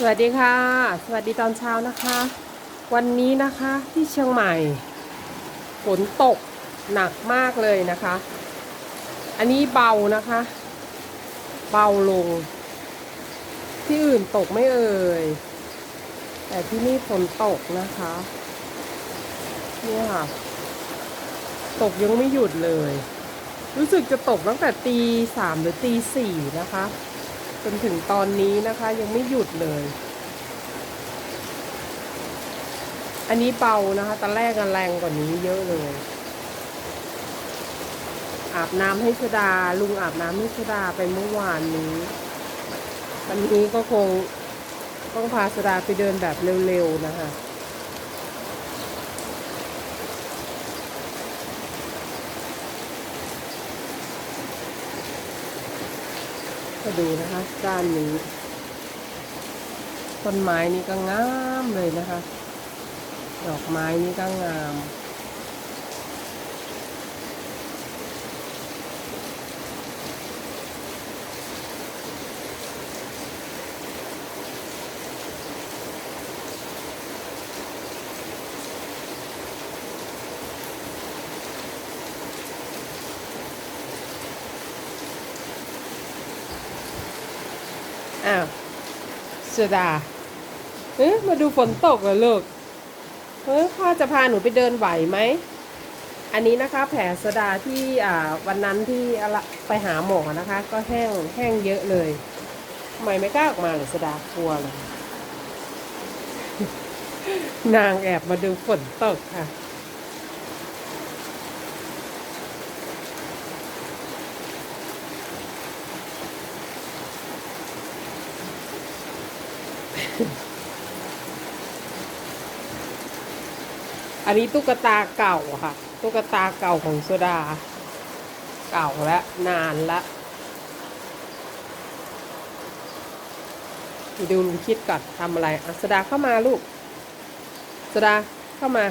สวัสดีค่ะ สวัสดีตอนเช้านะคะ วันนี้นะคะที่เชียงใหม่ ฝนตกหนักมากเลยนะคะ อันนี้เบานะคะ เบาลง ที่อื่นตกไม่เอ่ย แต่ที่นี่ฝนตกนะคะเนี่ยค่ะ ตกยังไม่หยุดเลย รู้สึกจะตกตั้งแต่ตีสามหรือตีสี่นะคะ จนถึงตอนนี้นะคะยังไม่หยุดเลย อันนี้เบานะคะตอนแรกกันแรงกว่านี้เยอะเลย อาบน้ำให้ชดา ลุงอาบน้ำให้ชดาไปเมื่อวานนี้ วันนี้ก็คงต้องพาชดาไปเดินแบบเร็วๆนะคะ ก็ดูนะคะด้านนี้ ต้นไม้นี่ก็งามเลยนะคะ ดอกไม้นี่ก็งาม อ้าวสอดาเอ๊ะมาดูฝนตกเหรอลูกเฮ้ยพ่อจะพาหนูไปเดินไหวไหม อันนี้นะคะ แผลสดาที่อ่าวันนั้นที่ไปหาหมอนะคะ ก็แห้งแห้งเยอะเลยทำไมไม่กล้าออกมาเลยสดากลัวเลยนางแอบมาดูฝนตกค่ะ อันนี้ตุ๊กตาเก่าค่ะ ตุ๊กตาเก่าของโซดา เก่าและนานละไปดูลุงคิดก่อนทำอะไรอะโซดาเข้ามาลูกโซดาเข้ามา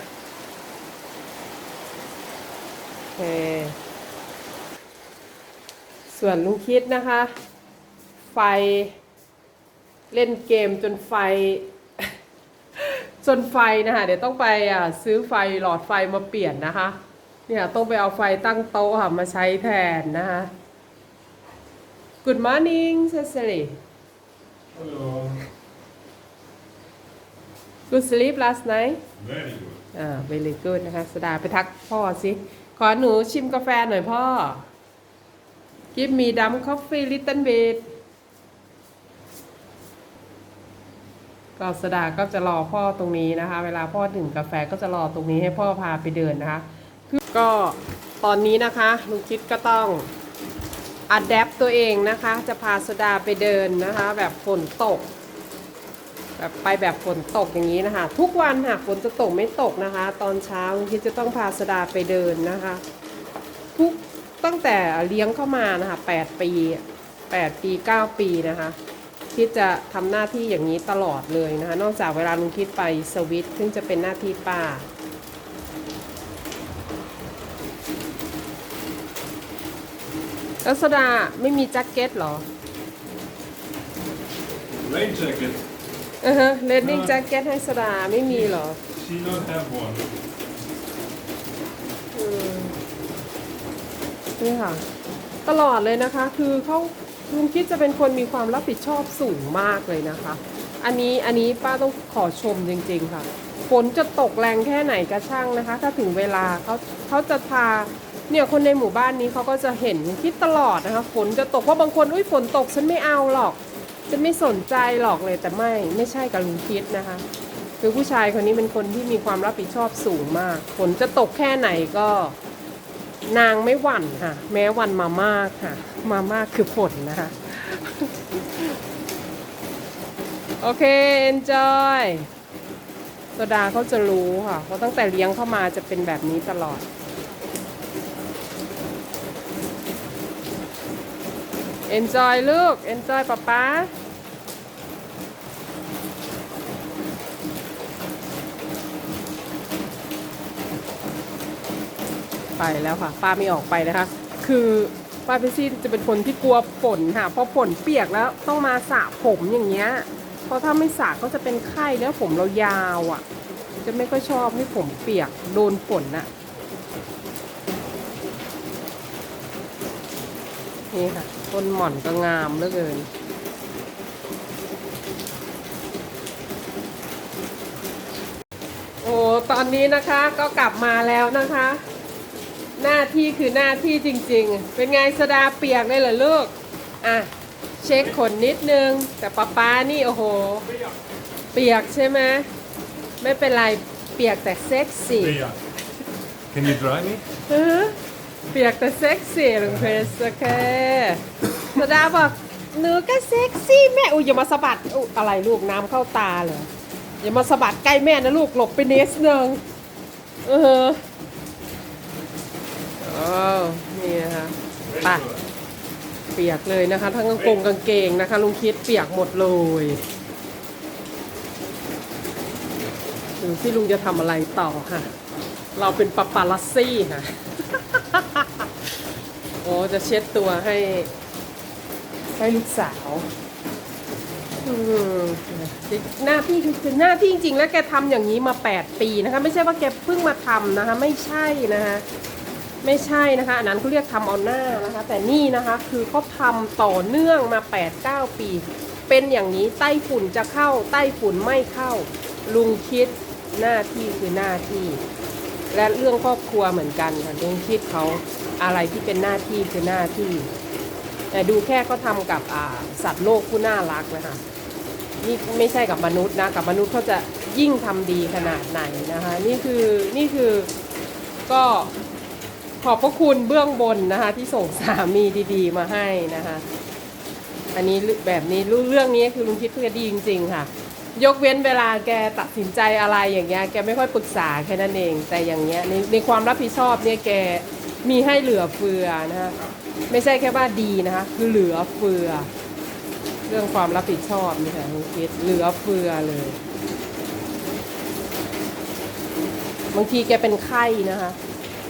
โอเคส่วนลุงคิดนะคะ ไฟ เล่นเกมจนไฟ จนไฟนะคะเดี๋ยวต้องไปอะซื้อไฟหลอดไฟมาเปลี่ยนนะคะ เนี่ยต้องไปเอาไฟตั้งโต๊ะค่ะมาใช้แทนนะคะ Good morning Cecily Hello. Good sleep last night Very good. อ่า very good นะคะสดาไปทักพ่อสิ ขอหนูชิมกาแฟหน่อยพ่อ Give me dumb coffee little bit ก็สดาก็จะรอพ่อตรงนี้นะคะ เวลาพ่อดื่มกาแฟก็จะรอตรงนี้ให้พ่อพาไปเดินนะคะคือก็ตอนนี้นะคะลุงคิดก็ต้องอัดแอปตัวเองนะคะ จะพาสดาไปเดินนะคะ แบบฝนตก แบบไปแบบฝนตกอย่างนี้นะคะ ทุกวันค่ะฝนจะตกไม่ตกนะคะ ตอนเช้าลุงคิดจะต้องพาสดาไปเดินนะคะ ทุกตั้งแต่เลี้ยงเข้ามานะคะ8ปี8ปี 9 ปีนะคะ คิดจะทำหน้าที่อย่างนี้ตลอดเลยนะคะ นอกจากเวลาลุงคิดไปสวิตซึ่งจะเป็นหน้าที่ป้า แล้วสดาไม่มีแจ็คเก็ตเหรอ Rain jacket. เออฮะเลนนิ่งแจ็คเก็ตให้สดาไม่มีเหรอ She not have one. อืมนี่ค่ะ ตลอดเลยนะคะ คือเขา ลุงคิดจะเป็นคนมีความรับผิดชอบสูงมากเลยนะคะ อันนี้อันนี้ป้าต้องขอชมจริง ๆ ค่ะ ฝนจะตกแรงแค่ไหนก็ช่างนะคะ ถ้าถึงเวลาเขาเขาจะพาเนี่ยคนในหมู่บ้านนี้เขาก็จะเห็นคิดตลอดนะคะ ฝนจะตกเพราะบางคนอุ้ยฝนตกฉันไม่เอาหรอกฉันไม่สนใจหรอกเลยแต่ไม่ไม่ใช่กับลุงคิดนะคะ คือผู้ชายคนนี้เป็นคนที่มีความรับผิดชอบสูงมาก ฝนจะตกแค่ไหนก็ นางไม่หวั่นค่ะ แม้วันมามากค่ะ มามากคือฝนนะคะ โอเค enjoy โซดาเขาจะรู้ค่ะเพราะตั้งแต่เลี้ยงเข้ามาจะเป็นแบบนี้ตลอด enjoy ลูก enjoy ป๊าป๊า ไปแล้วค่ะ ป้าไม่ออกไปนะคะ คือป้าเพชซี่จะเป็นคนที่กลัวฝนค่ะเพราะฝนเปียกแล้วต้องมาสระผมอย่างเงี้ยเพราะถ้าไม่สระก็จะเป็นไข้แล้วผมเรายาวอะ่ะ จะไม่ค่อยชอบให้ผมเปียกโดนฝนน่ะนี่ค่ะต้นหม่อนก็งามเหลือเกินโอ้ตอนนี้นะคะก็กลับมาแล้วนะคะ หน้าที่คือหน้าที่จริง ๆ เป็นไงสดาเปียกเลยเหรอลูก อะ เช็คขนนิดนึง แต่ป๊าป๊านี่โอ้โห เปียกใช่ไหมไม่เป็นไร เปียกแต่เซ็กซี่ Bea. Can you dry me? เออเปียกแต่เซ็กซี่ลุงเพรสโอเคสดาบอกหนูก็เซ็กซี่แม่อุ้ยอย่ามาสะบัดอุ๊ยอะไรลูกน้ำเข้าตาเหรออย่ามาสะบัดใกล้แม่นะลูกหลบไปเนสหนึ่งเออโอ้นี่นะคะไปเปียกเลยนะคะ ทั้งกางกงกางเกงนะคะลุงคิดเปียกหมดเลยดูที่ลุงจะทำอะไรต่อค่ะ เราเป็นปาปาลัสซี่ค่ะ โอ้จะเช็ดตัวให้ ให้ลูกสาวหน้าที่คือหน้าที่จริงๆ แล้วแกทำอย่างนี้มา 8 ปีนะคะ ไม่ใช่ว่าแกเพิ่งมาทำนะคะ ไม่ใช่นะคะ ไม่ใช่นะคะอันนั้นเขาเรียกทำเอาหน้านะคะ แต่นี่นะคะคือเขาทำต่อเนื่องมา 8-9 ปี เป็นอย่างนี้ไต้ฝุ่นจะเข้าไต้ฝุ่นไม่เข้า ลุงคิดหน้าที่คือหน้าที่ และเรื่องครอบครัวเหมือนกันค่ะลุงคิดเขาอะไรที่เป็นหน้าที่คือหน้าที่ แต่ดูแค่เขาทำกับสัตว์โลกผู้น่ารักนะคะนี่ไม่ใช่กับมนุษย์นะกับมนุษย์เขาจะยิ่งทำดีขนาดไหนนะคะ นี่คือนี่คือก็ ขอบพระคุณเบื้องบนนะคะที่ส่งสามีดีๆ มาให้นะคะ อันนี้แบบนี้เรื่องนี้คือลุงคิดเพื่อดีจริง ๆ ค่ะ ยกเว้นเวลาแกตัดสินใจอะไรอย่างเงี้ยแกไม่ค่อยปรึกษาแค่นั้นเอง แต่อย่างเงี้ยในในความรับผิดชอบเนี่ยแกมีให้เหลือเฟือนะคะไม่ใช่แค่ว่าดีนะคะ คือเหลือเฟือ เรื่องความรับผิดชอบนี่ค่ะลุงคิดเหลือเฟือเลยบางทีแกเป็นไข้นะคะ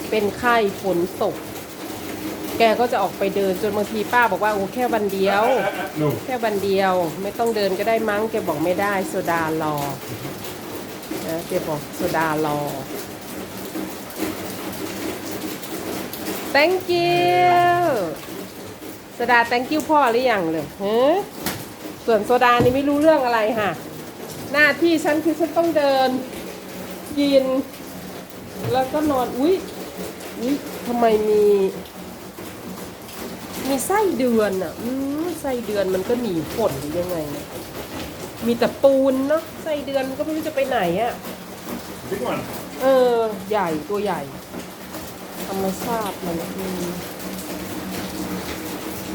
เป็นไข้ฝนตก แกก็จะออกไปเดินจนบางทีป้าบอกว่าโอ้แค่วันเดียว No. แค่วันเดียวไม่ต้องเดินก็ได้มั้งแกบอกไม่ได้โซดารอนะแกบอกโซดารอ thank you โซดา thank you พ่อหรือยังเลยฮะส่วนโซดานี่ไม่รู้เรื่องอะไรค่ะ หน้าที่ฉันคือฉันต้องเดิน กิน แล้วก็นอน อุ๊ย อุ๊ยทำไมมี มีไส้เดือนอะอืมไส้เดือนมันก็หนีฝนหรือยังไงเนี่ยมีแต่ปูนเนาะไส้เดือนก็ไม่รู้จะไปไหนอะ Big one. เออ ใหญ่ตัวใหญ่ธรรมชาติมันอืม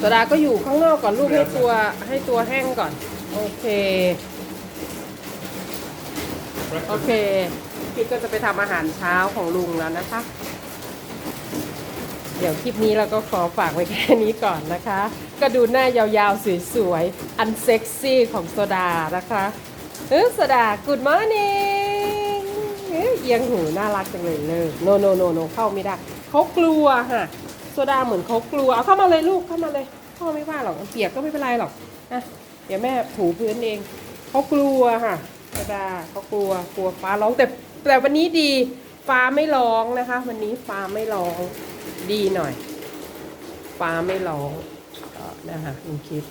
สดาก็อยู่ข้างนอกก่อนลูกให้ตัวให้ตัวแห้งก่อน โอเค โอเค พี่ก็จะไปทำอาหารเช้าของลุงแล้วนะคะ เดี๋ยวคลิปนี้เราก็ขอฝากไว้แค่นี้ก่อนนะคะ ก็ดูหน้ายาวๆ สวยๆ อันเซ็กซี่ของโซดานะคะเออโซดา good morning เอียงหูน่ารักจังเลยเลยโนโนโนโนเข้าไม่ได้เขากลัวค่ะโซดาเหมือนเขากลัว เอาเข้ามาเลยลูกเข้ามาเลยพ่อไม่ว่าหรอกเปียกก็ไม่เป็นไรหรอกนะเดี๋ยวแม่ถูพื้นเองเขากลัวค่ะโซดาเขากลัวกลัวฟ้าร้องแต่แต่วันนี้ดีฟ้าไม่ร้องนะคะ วันนี้ฟ้าไม่ร้อง ดีหน่อย ฟ้าไม่ร้องนะคะคุณคิด